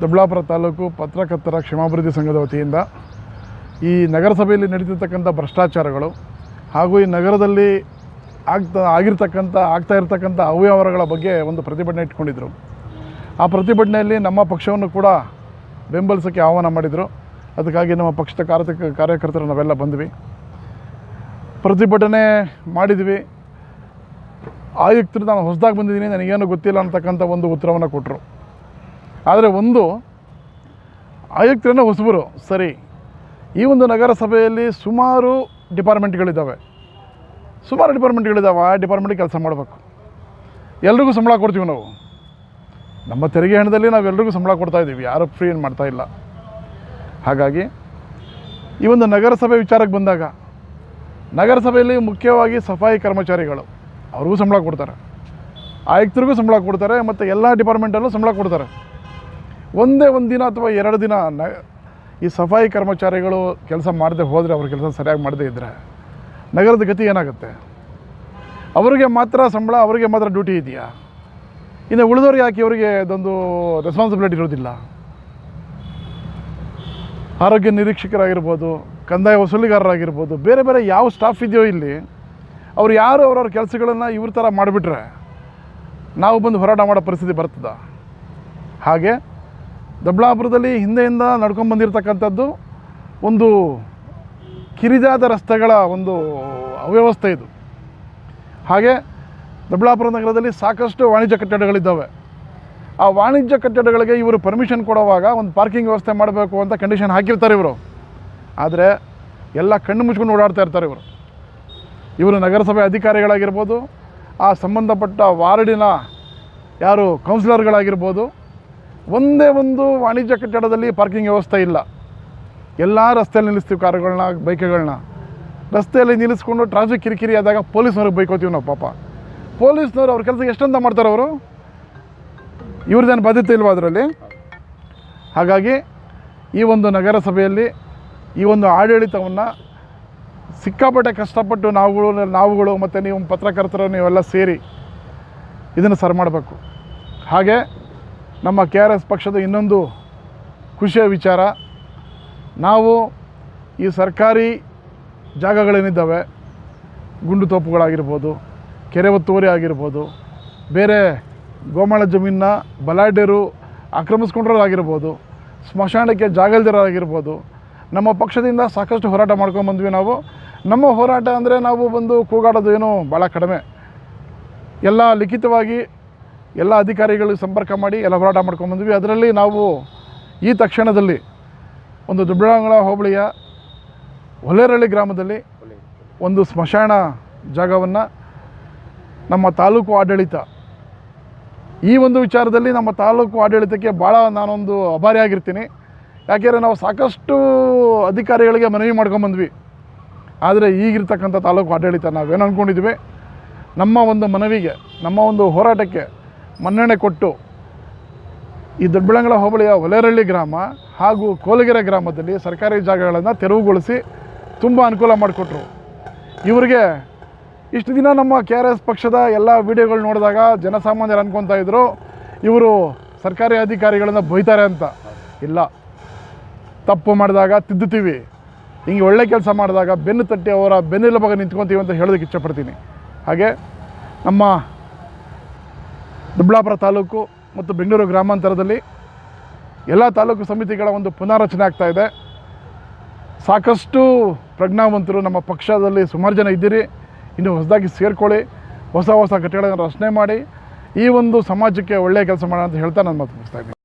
ದೊಡ್ಡಬಳ್ಳಾಪುರ ತಾಲೂಕು ಪತ್ರಕರ್ತರ ಕ್ಷೇಮಾಭಿವೃದ್ಧಿ ಸಂಘದ ವತಿಯಿಂದ ಈ ನಗರಸಭೆಯಲ್ಲಿ ನಡೀತಿರ್ತಕ್ಕಂಥ ಭ್ರಷ್ಟಾಚಾರಗಳು ಹಾಗೂ ಈ ನಗರದಲ್ಲಿ ಆಗ್ತಾ ಆಗಿರ್ತಕ್ಕಂಥ, ಆಗ್ತಾ ಇರ್ತಕ್ಕಂಥ ಅವ್ಯವಹಾರಗಳ ಬಗ್ಗೆ ಒಂದು ಪ್ರತಿಭಟನೆ ಇಟ್ಕೊಂಡಿದ್ದರು ಆ ಪ್ರತಿಭಟನೆಯಲ್ಲಿ ನಮ್ಮ ಪಕ್ಷವನ್ನು ಕೂಡ ಬೆಂಬಲಿಸೋಕ್ಕೆ ಆಹ್ವಾನ ಮಾಡಿದರು. ಅದಕ್ಕಾಗಿ ನಮ್ಮ ಪಕ್ಷದ ಕಾರ್ಯಕ ಕಾರ್ಯಕರ್ತರು ನಾವೆಲ್ಲ ಬಂದ್ವಿ. ಪ್ರತಿಭಟನೆ ಮಾಡಿದ್ವಿ. ಆಯುಕ್ತರು ನಾನು ಹೊಸದಾಗಿ ಬಂದಿದ್ದೀನಿ, ನನಗೇನು ಗೊತ್ತಿಲ್ಲ ಅಂತಕ್ಕಂಥ ಒಂದು ಉತ್ತರವನ್ನು ಕೊಟ್ಟರು ಆದರೆ ಒಂದು ಆಯುಕ್ತರನ್ನು ಹೊಸಬರು, ಸರಿ. ಈ ಒಂದು ನಗರಸಭೆಯಲ್ಲಿ ಸುಮಾರು ಡಿಪಾರ್ಟ್ಮೆಂಟ್ಗಳಿದ್ದಾವೆ. ಸುಮಾರು ಡಿಪಾರ್ಟ್ಮೆಂಟ್ಗಳಿದ್ದಾವೆ, ಆ ಡಿಪಾರ್ಟ್ಮೆಂಟಿಗೆ ಕೆಲಸ ಮಾಡಬೇಕು. ಎಲ್ರಿಗೂ ಸಂಬಳ ಕೊಡ್ತೀವಿ ನಾವು. ನಮ್ಮ ತೆರಿಗೆ ಹಣದಲ್ಲಿ ನಾವು ಎಲ್ರಿಗೂ ಸಂಬಳ ಕೊಡ್ತಾ ಇದ್ದೀವಿ, ಯಾರು ಫ್ರೀ ಏನು ಮಾಡ್ತಾ ಇಲ್ಲ. ಹಾಗಾಗಿ, ಈ ಒಂದು ನಗರಸಭೆ ವಿಚಾರಕ್ಕೆ ಬಂದಾಗ, ನಗರಸಭೆಯಲ್ಲಿ ಮುಖ್ಯವಾಗಿ ಸಫಾಯಿ ಕರ್ಮಚಾರಿಗಳು, ಅವ್ರಿಗೂ ಸಂಬಳ ಕೊಡ್ತಾರೆ. ಆಯುಕ್ತರಿಗೂ ಸಂಬಳ ಕೊಡ್ತಾರೆ, ಮತ್ತು ಎಲ್ಲ ಡಿಪಾರ್ಟ್ಮೆಂಟಲ್ಲೂ ಸಂಬಳ ಕೊಡ್ತಾರೆ. ಒಂದೇ ಒಂದು ದಿನ ಅಥವಾ ಎರಡು ದಿನ ಈ ಸಫಾಯಿ ಕರ್ಮಚಾರಿಗಳು ಕೆಲಸ ಮಾಡದೆ ಹೋದರೆ ಅವ್ರ ಕೆಲಸ ಸರಿಯಾಗಿ ಮಾಡದೇ ಇದ್ದರೆ ನಗರದ ಗತಿ ಏನಾಗುತ್ತೆ? ಅವರಿಗೆ ಮಾತ್ರ ಸಂಬಳ, ಅವರಿಗೆ ಮಾತ್ರ ಡ್ಯೂಟಿ ಇದೆಯಾ? ಇನ್ನು ಉಳಿದವ್ರಿಗೆ ಯಾಕೆ ಅವರಿಗೆ ಇದೊಂದು ರೆಸ್ಪಾನ್ಸಿಬಿಲಿಟಿ ಇರೋದಿಲ್ಲ ಆರೋಗ್ಯ ನಿರೀಕ್ಷಕರಾಗಿರ್ಬೋದು, ಕಂದಾಯ ವಸೂಲಿಗಾರರಾಗಿರ್ಬೋದು, ಬೇರೆ ಬೇರೆ ಯಾವ ಸ್ಟಾಫ್ ಇದೆಯೋ ಇಲ್ಲಿ, ಅವ್ರು ಯಾರು ಅವ್ರವ್ರ ಕೆಲಸಗಳನ್ನು ಇವ್ರ ಥರ ಮಾಡಿಬಿಟ್ರೆ ನಾವು ಬಂದು ಹೋರಾಟ ಮಾಡೋ ಪರಿಸ್ಥಿತಿ ಬರ್ತದ? ಹಾಗೆ ದೊಡ್ಡಬಳ್ಳಾಪುರದಲ್ಲಿ ಹಿಂದೆಯಿಂದ ನಡ್ಕೊಂಡು ಬಂದಿರತಕ್ಕಂಥದ್ದು ಒಂದು ಕಿರಿದಾದ ರಸ್ತೆಗಳ ಒಂದು ಅವ್ಯವಸ್ಥೆ ಇದು. ಹಾಗೆ ದೊಡ್ಡಬಳ್ಳಾಪುರ ನಗರದಲ್ಲಿ ಸಾಕಷ್ಟು ವಾಣಿಜ್ಯ ಕಟ್ಟಡಗಳಿದ್ದಾವೆ. ಆ ವಾಣಿಜ್ಯ ಕಟ್ಟಡಗಳಿಗೆ ಇವರು ಪರ್ಮಿಷನ್ ಕೊಡುವಾಗ ಒಂದು ಪಾರ್ಕಿಂಗ್ ವ್ಯವಸ್ಥೆ ಮಾಡಬೇಕು ಅಂತ ಕಂಡೀಷನ್ ಹಾಕಿರ್ತಾರೆ ಇವರು. ಆದರೆ ಎಲ್ಲ ಕಣ್ಣು ಮುಚ್ಕೊಂಡು ಓಡಾಡ್ತಾ ಇರ್ತಾರೆ ಇವರು. ಇವರು ನಗರಸಭೆ ಅಧಿಕಾರಿಗಳಾಗಿರ್ಬೋದು, ಆ ಸಂಬಂಧಪಟ್ಟ ವಾರ್ಡಿನ ಯಾರು ಕೌನ್ಸಿಲರ್ಗಳಾಗಿರ್ಬೋದು ಒಂದೇ ಒಂದು ವಾಣಿಜ್ಯ ಕಟ್ಟಡದಲ್ಲಿ ಪಾರ್ಕಿಂಗ್ ವ್ಯವಸ್ಥೆ ಇಲ್ಲ. ಎಲ್ಲ ರಸ್ತೆಯಲ್ಲಿ ನಿಲ್ಲಿಸ್ತೀವಿ ಕಾರುಗಳನ್ನ, ಬೈಕ್ಗಳನ್ನ. ರಸ್ತೆಯಲ್ಲಿ ನಿಲ್ಲಿಸ್ಕೊಂಡು ಟ್ರಾಫಿಕ್ ಕಿರಿಕಿರಿ ಆದಾಗ ಪೊಲೀಸ್ನವ್ರಿಗೆ ಬೈಕೋತೀವಿ ನಾವು ಪಾಪ. ಪೊಲೀಸ್ನವ್ರು ಅವ್ರ ಕೆಲಸ ಎಷ್ಟಂತ ಮಾಡ್ತಾರೆ ಅವರು? ಇವ್ರದ್ದೇನು ಬಾಧ್ಯತೆ ಇಲ್ವಾ ಅದರಲ್ಲಿ? ಹಾಗಾಗಿ ಈ ಒಂದು ನಗರಸಭೆಯಲ್ಲಿ ಈ ಒಂದು ಆಡಳಿತವನ್ನು ಸಿಕ್ಕಾಪಟ್ಟೆ ಕಷ್ಟಪಟ್ಟು ನಾವುಗಳು ನಾವುಗಳು ಮತ್ತು ನೀವು ಪತ್ರಕರ್ತರು ನೀವೆಲ್ಲ ಸೇರಿ ಇದನ್ನು ಸರಿ ಮಾಡಬೇಕು. ಹಾಗೆ ನಮ್ಮ ಕೆ ಆರ್ ಎಸ್ ಪಕ್ಷದ ಇನ್ನೊಂದು ಖುಷಿಯ ವಿಚಾರ. ನಾವು ಈ ಸರ್ಕಾರಿ ಜಾಗಗಳೇನಿದ್ದಾವೆ, ಗುಂಡು ತೋಪುಗಳಾಗಿರ್ಬೋದು, ಕೆರೆ ಒತ್ತುವರಿ ಆಗಿರ್ಬೋದು, ಬೇರೆ ಗೋಮಾಳ ಜಮೀನ ಬಲಾಢ್ಯರು ಆಕ್ರಮಿಸ್ಕೊಂಡಿರೋದಾಗಿರ್ಬೋದು ಸ್ಮಶಾನಕ್ಕೆ ಜಾಗಲ್ದಿರೋದಾಗಿರ್ಬೋದು ನಮ್ಮ ಪಕ್ಷದಿಂದ ಸಾಕಷ್ಟು ಹೋರಾಟ ಮಾಡ್ಕೊಂಬಂದ್ವಿ ನಾವು. ನಮ್ಮ ಹೋರಾಟ ಅಂದರೆ ನಾವು ಬಂದು ಕೂಗಾಡೋದು ಏನು ಭಾಳ ಕಡಿಮೆ. ಎಲ್ಲ ಲಿಖಿತವಾಗಿ ಎಲ್ಲ ಅಧಿಕಾರಿಗಳು ಸಂಪರ್ಕ ಮಾಡಿ ಎಲ್ಲ ಹೋರಾಟ ಮಾಡ್ಕೊಂಬಂದ್ವಿ ಅದರಲ್ಲಿ ನಾವು ಈ ತಕ್ಷಣದಲ್ಲಿ ಒಂದು ದುಬ್ಬಳಂಗಳ ಹೋಬಳಿಯ ಹೊಲೇರಳ್ಳಿ ಗ್ರಾಮದಲ್ಲಿ ಒಂದು ಸ್ಮಶಾನ ಜಾಗವನ್ನು ನಮ್ಮ ತಾಲೂಕು ಆಡಳಿತ, ಈ ಒಂದು ವಿಚಾರದಲ್ಲಿ ನಮ್ಮ ತಾಲೂಕು ಆಡಳಿತಕ್ಕೆ ಭಾಳ ನಾನೊಂದು ಅಭಾರಿಯಾಗಿರ್ತೀನಿ ಯಾಕೆಂದರೆ ನಾವು ಸಾಕಷ್ಟು ಅಧಿಕಾರಿಗಳಿಗೆ ಮನವಿ ಮಾಡ್ಕೊಂಬಂದ್ವಿ ಆದರೆ ಈಗಿರ್ತಕ್ಕಂಥ ತಾಲೂಕು ಆಡಳಿತ ನಾವೇನು ಅಂದ್ಕೊಂಡಿದ್ವಿ ನಮ್ಮ ಒಂದು ಮನವಿಗೆ, ನಮ್ಮ ಒಂದು ಹೋರಾಟಕ್ಕೆ ಮನ್ನಣೆ ಕೊಟ್ಟು ಈ ದೊಡ್ಡಬಳ್ಳಂಗಳ ಹೋಬಳಿಯ ಒಲೆರಳ್ಳಿ ಗ್ರಾಮ ಹಾಗೂ ಕೋಲಗೆರೆ ಗ್ರಾಮದಲ್ಲಿ ಸರ್ಕಾರಿ ಜಾಗಗಳನ್ನು ತೆರವುಗೊಳಿಸಿ ತುಂಬ ಅನುಕೂಲ ಮಾಡಿಕೊಟ್ರು. ಇವರಿಗೆ ಇಷ್ಟು ದಿನ ನಮ್ಮ ಕೆ ಆರ್ ಎಸ್ ಪಕ್ಷದ ಎಲ್ಲ ವಿಡಿಯೋಗಳು ನೋಡಿದಾಗ ಜನಸಾಮಾನ್ಯರು ಅನ್ಕೊತಾ ಇದ್ದರು ಇವರು ಸರ್ಕಾರಿ ಅಧಿಕಾರಿಗಳನ್ನು ಬೈತಾರೆ ಅಂತ. ಇಲ್ಲ. ತಪ್ಪು ಮಾಡಿದಾಗ ತಿದ್ದುತ್ತೀವಿ. ಹಿಂಗೆ ಒಳ್ಳೆ ಕೆಲಸ ಮಾಡಿದಾಗ ಬೆನ್ನು ತಟ್ಟಿ ಅವರ ಬೆನ್ನೆಲುಬಾಗ ನಿಂತ್ಕೊತೀವಿ ಅಂತ ಹೇಳೋದಕ್ಕೆ ಇಷ್ಟಪಡ್ತೀನಿ ಹಾಗೆ ನಮ್ಮ ದೊಡ್ಡಬಳ್ಳಾಪುರ ತಾಲೂಕು ಮತ್ತು ಬೆಂಗಳೂರು ಗ್ರಾಮಾಂತರದಲ್ಲಿ ಎಲ್ಲ ತಾಲೂಕು ಸಮಿತಿಗಳ ಒಂದು ಪುನಾರಚನೆ ಆಗ್ತಾ ಇದೆ. ಸಾಕಷ್ಟು ಪ್ರಜ್ಞಾವಂತರು ನಮ್ಮ ಪಕ್ಷದಲ್ಲಿ ಸುಮಾರು ಜನ ಇದ್ದೀರಿ. ಇನ್ನು ಹೊಸದಾಗಿ ಸೇರ್ಕೊಳ್ಳಿ, ಹೊಸ ಹೊಸ ಘಟನೆಗಳನ್ನು ರಚನೆ ಮಾಡಿ, ಈ ಒಂದು ಸಮಾಜಕ್ಕೆ ಒಳ್ಳೆಯ ಕೆಲಸ ಮಾಡೋಣ ಅಂತ ಹೇಳ್ತಾ ನಾನು ಮಾತು ಮುಗಿಸ್ತಾ ಇದ್ದೀನಿ.